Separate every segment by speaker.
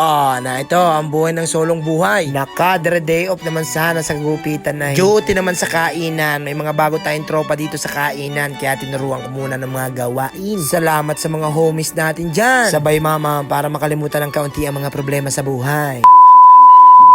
Speaker 1: Ah, na ito ang buhay ng solong buhay. Nakadre day off naman sana sa gupitan na duty naman sa kainan. May mga bago tayong tropa dito sa kainan kaya tinuruan ko muna ng mga gawain. Salamat sa mga homies natin dyan. Sabay mama para makalimutan ng kaunti ang mga problema sa buhay.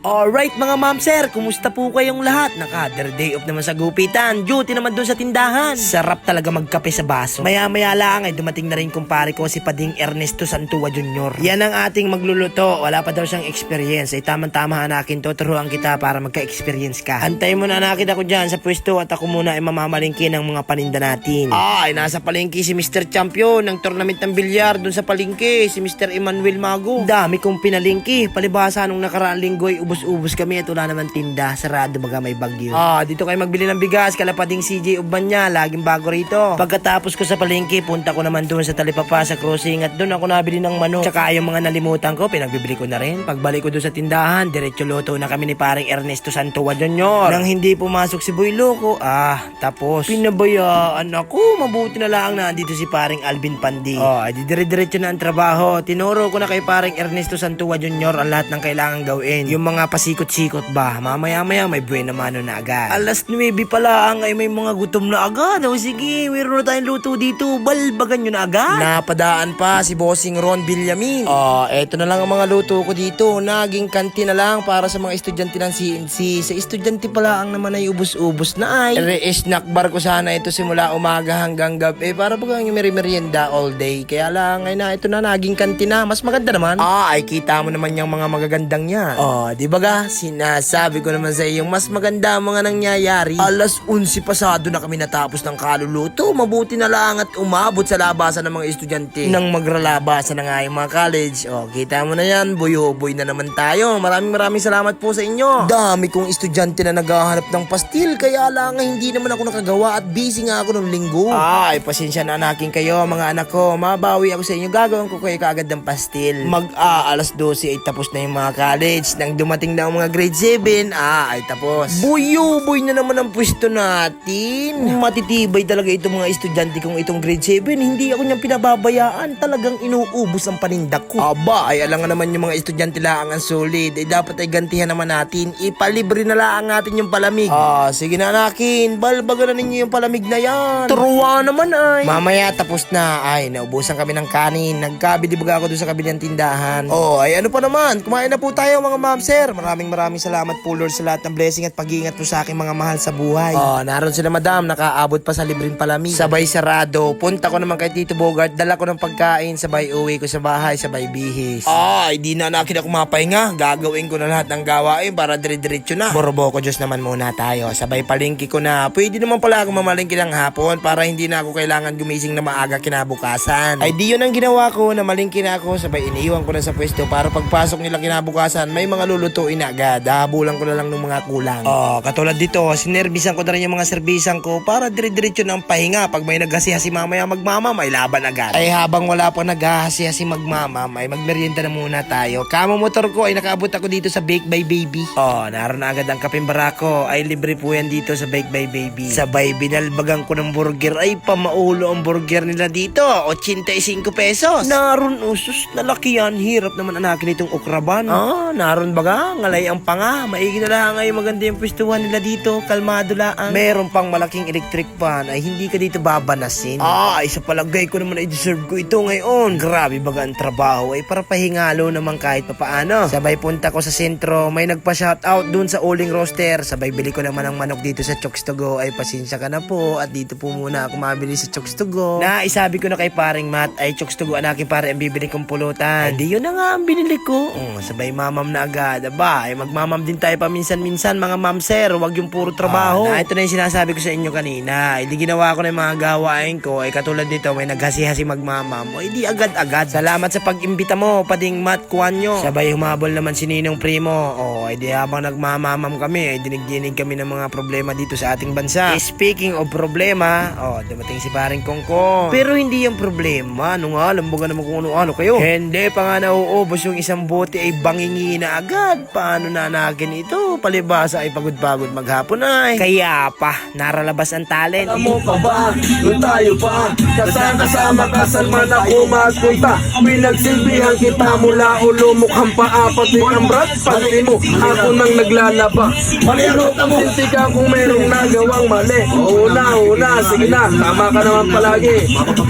Speaker 1: Alright mga ma'am sir, kumusta po kayong lahat? Naka-other day off naman sa gupitan, duty naman doon sa tindahan. Sarap talaga magkape sa baso. Maya-maya lang ay dumating na rin kumpare ko si Pading Ernesto Santua Jr. Yan ang ating magluluto, wala pa daw siyang experience. Ay tamang-tama hanakin to, turuan kita para magka-experience ka. Antay mo na nakita ko dyan sa pwesto at ako muna ay mamamalingki ng mga paninda natin. Ay, nasa palengke si Mr. Champion ng tournament ng bilyar doon sa palengke, si Mr. Emmanuel Mago. Dami kong pinalingki, palibasa nung nakaraang linggo ay ubus-ubus kami at wala naman tinda, sarado baga may bagyo. Ah, dito kayo magbili ng bigas, kalapating CJ Ubanya, laging bago rito. Pagkatapos ko sa palengke, punta ko naman doon sa Talipapa sa crossing at doon ako nabili ng manok. Tsaka yung mga nalimutan ko, pinagbibili ko na rin. Pagbalik ko doon sa tindahan, diretso loto na kami ni paring Ernesto Santua Jr. Nang hindi pumasok si Boy Loco, ah, tapos pinabayaan ako. Mabuti na lang na andito si paring Alvin Pandi. Oh, di dire-diretso na ang trabaho. Tinuro ko na kay paring Ernesto Santua Jr. ang lahat ng kailangan gawin. Yung mga pasikot-sikot ba, mamaya-maya may buwena mano na agad. Alas 9 pala ang ay may mga gutom na agad. O sige, mayroon na tayong luto dito. Balbagan nyo na agad. Napadaan pa si Bossing Ron Villamin. Ah, eto na lang ang mga luto ko dito. Naging kanti na lang para sa mga estudyante ng CNC. Sa estudyante pala ang naman ay ubus-ubos na ay. Re-snack bar ko sana ito simula umaga hanggang gabi para bagang yung merienda all day. Kaya lang ay na ito na naging kanti na. Mas maganda naman. Ah, ay kita mo naman yung mga magagandang yan. Oh, di ba ga? Sinasabi ko naman sa iyo mas maganda mga nangyayari. Alas 11 pasado na kami natapos ng kaluluto. Mabuti na lang at umabot sa labasan ng mga estudyante. Nang magralabasan na nga yung mga college. Oh, kita mo na yan. Buyo-boy na naman tayo. Maraming maraming salamat po sa inyo. Dami kong estudyante na naghahanap ng pastil. Kaya lang hindi naman ako nakagawa at busy nga ako nung linggo. Ay, pasensya na anakin kayo mga anak ko. Mabawi ako sa inyo. Gagawin ko kayo kaagad ng pastil. Mag-aalas 12 ay tapos na yung mga college. Nang dumating na ang mga grade 7, ah, ay tapos. Buyo-boy na naman ang pwesto natin. Matitibay talaga itong mga estudyante kong itong grade 7. Hindi ako niyang pinababayaan. Talagang inuubos ang panindak ko. Aba, ay alam nga naman yung mga estudyante lang ang solid. Ay dapat ay gantihan naman natin. Ipalibre na lang natin yung palamig. Ah, sige na nakin. Balbagan na ninyo yung palamig na yan. Turuan naman ay. Mamaya tapos na. Ay, naubusan kami ng kanin. Nagkabidibaga ako doon sa kabilang tindahan. Oh, ay ano pa naman. Kumain na po tayo mga ma'am sir. Maraming maraming salamat po Lord sa lahat ng blessing at pag-iingat po sa aking mga mahal sa buhay. Oh, naroon sila madam. Nakaabot pa sa libreng palamig. Sabay sarado. Punta ko naman kay Tito Bogart. Dala ko ng pagkain. Sabay uwi ko sa bahay. Sabay bihis. Ay, di na nakin ako mapahinga. Gagawin ko na lahat ng gawain para dire-diretso na. Borobo ko Diyos naman muna tayo. Sabay palingki ko na. Pwede naman pala ako mamalingki ng hapon para hindi na ako kailangan gumising na maaga kinabukasan. Ay di yun ang ginawa ko na malingki na ako. Sabay iniiwan ko na sa pwesto para pagpasok nila kinabukasan may mga lulutuin na agad. Habulan ko na lang ng mga kulang. Oh, katulad dito, sinerbisan ko na rin yung mga serbisan ko para dire-diretso ng pahinga. Pag may naghasi-hasi mamaya magmama, may laban agad. Ay habang wala pa naghahasi-hasi magmama, may magmerienda na muna tayo. Kamo motor ko ay nakaabot ako dito sa Bake by Baby. Oh, naroon na agad ang kapeng barako. Ay libre po yan dito sa Bake by Baby. Sabay binalbagan ko ng burger. Ay pamaulo ang burger nila dito. 85 pesos. Naroon usus na laki yan. Hirap naman anakin itong ukraban. Ah, naroon baga. Ngalay ang panga. Maigi na lang ay maganda yung pwestuhan nila dito. Kalmado lang. Meron pang malaking electric fan ay hindi ka dito babanasin. Ah, ay sa palagay ko naman ay deserve ko ito ngayon. Grabe baga ang trabaho ay para pahingalo naman kahit papaano. Sabay punta ko sa sentro. May nagpa-shoutout dun sa uling roster. Sabay bili ko naman ng manok dito sa Chokes to Go. Ay pasensya ka na po. At dito po muna ako mabili sa Chokes to Go. Na isabi ko na kay paring Matt ay Chokes to Go anakin pare ang bibili kong pulutan. Ay di yun na nga ang binili ko. Oh, sabay mamam na agad. Aba, ay magmamam din tayo paminsan-minsan mga ma'am sir. Huwag yung puro trabaho. na, ito na yung sinasabi ko sa inyo kanina. Ay di ginawa ko na yung mga gawain ko. Ay katulad nito may naghasi-hasi magmamam. O di agad-agad. Salamat sa pag-imbita mo, pading Matt Kuanyo. Sabay humabol naman si Ninong Primo. O ay di habang nagmamamam kami, ay dinig-dinig kami ng mga problema dito sa ating bansa. Eh, speaking of problema, oh, dumating si paring Kongkong. Pero hindi yung problema. Ano nga, alam naman kung ano-ano kayo. Hindi pa nga nauubos yung isang bote ay bangingi na agad. Paano na nagin ito? Palibasa ay pagod-pagod maghapon ay. Kaya pa, naralabas ang talent.
Speaker 2: Alam mo pa ba, doon tayo pa. Kasama kasama ka saan man ako magpunta Pinagsilbihan kita mula ulo mukhang paa Pati ang brat, pati mo Ako nang naglalaba. Malirot mo. Sinti ka kung merong nagawang mali. Una, una, sige na. Tama ka naman palagi.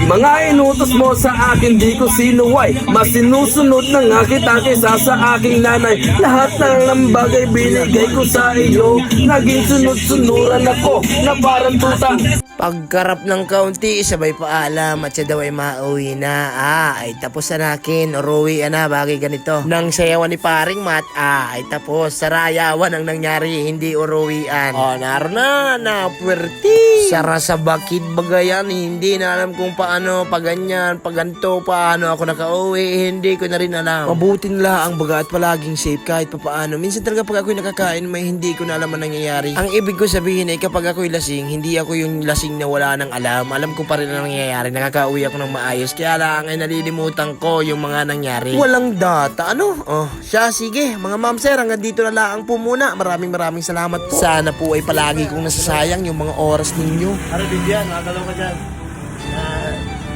Speaker 2: Mga inutos mo sa akin Di ko sinuway Mas sinusunod na nga kita kaysa sa aking nanay. Lahat ng bagay binigay ko sa iyo Naging sunod-sunuran ako Na parang tuta
Speaker 1: Pagkarap ng kaunti, sabay paalam at siya daw ay mauwi na. Ah, ay tapos na nakin. Uruwi na, bagay ganito. Nang sayawan ni paring mat, ah, ay tapos. Sarayawan ang nangyari, hindi uruwian. Oh, naroon na, na puwerti. Sara sa bakit bagayan, hindi na alam kung paano, pag ganyan, pag ganito, paano ako nakauwi, hindi ko na rin alam. Mabuti nila ang baga at palaging safe kahit pa paano. Minsan talaga pag ako'y nakakain, may hindi ko na alam ang nangyayari. Ang ibig ko sabihin ay kapag ako'y lasing, hindi ako yung lasing na wala nang alam. Alam ko pa rin ang nangyayari. Nakakauwi ako ng maayos. Kaya lang ay nalilimutan ko yung mga nangyari. Walang data. Ano? Oh, siya, sige. Mga ma'am sir, hanggang dito na lang po muna. Maraming maraming salamat po. Sana po ay palagi kong nasasayang yung mga oras ninyo.
Speaker 2: Ano Bibian, makagalaw ka dyan.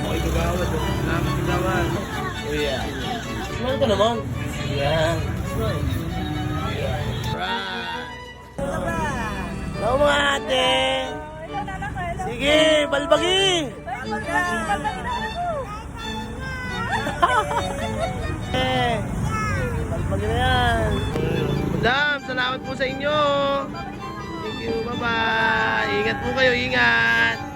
Speaker 2: Okay, gagawad. Salamat gagawad. Kuya. Ano ka naman? Yan.
Speaker 1: Hello mga ate. Sige, balbagi. Eh, balbagi na yan. Madam, salamat po sa inyo. You, bye-bye. Ingat po kayo, ingat.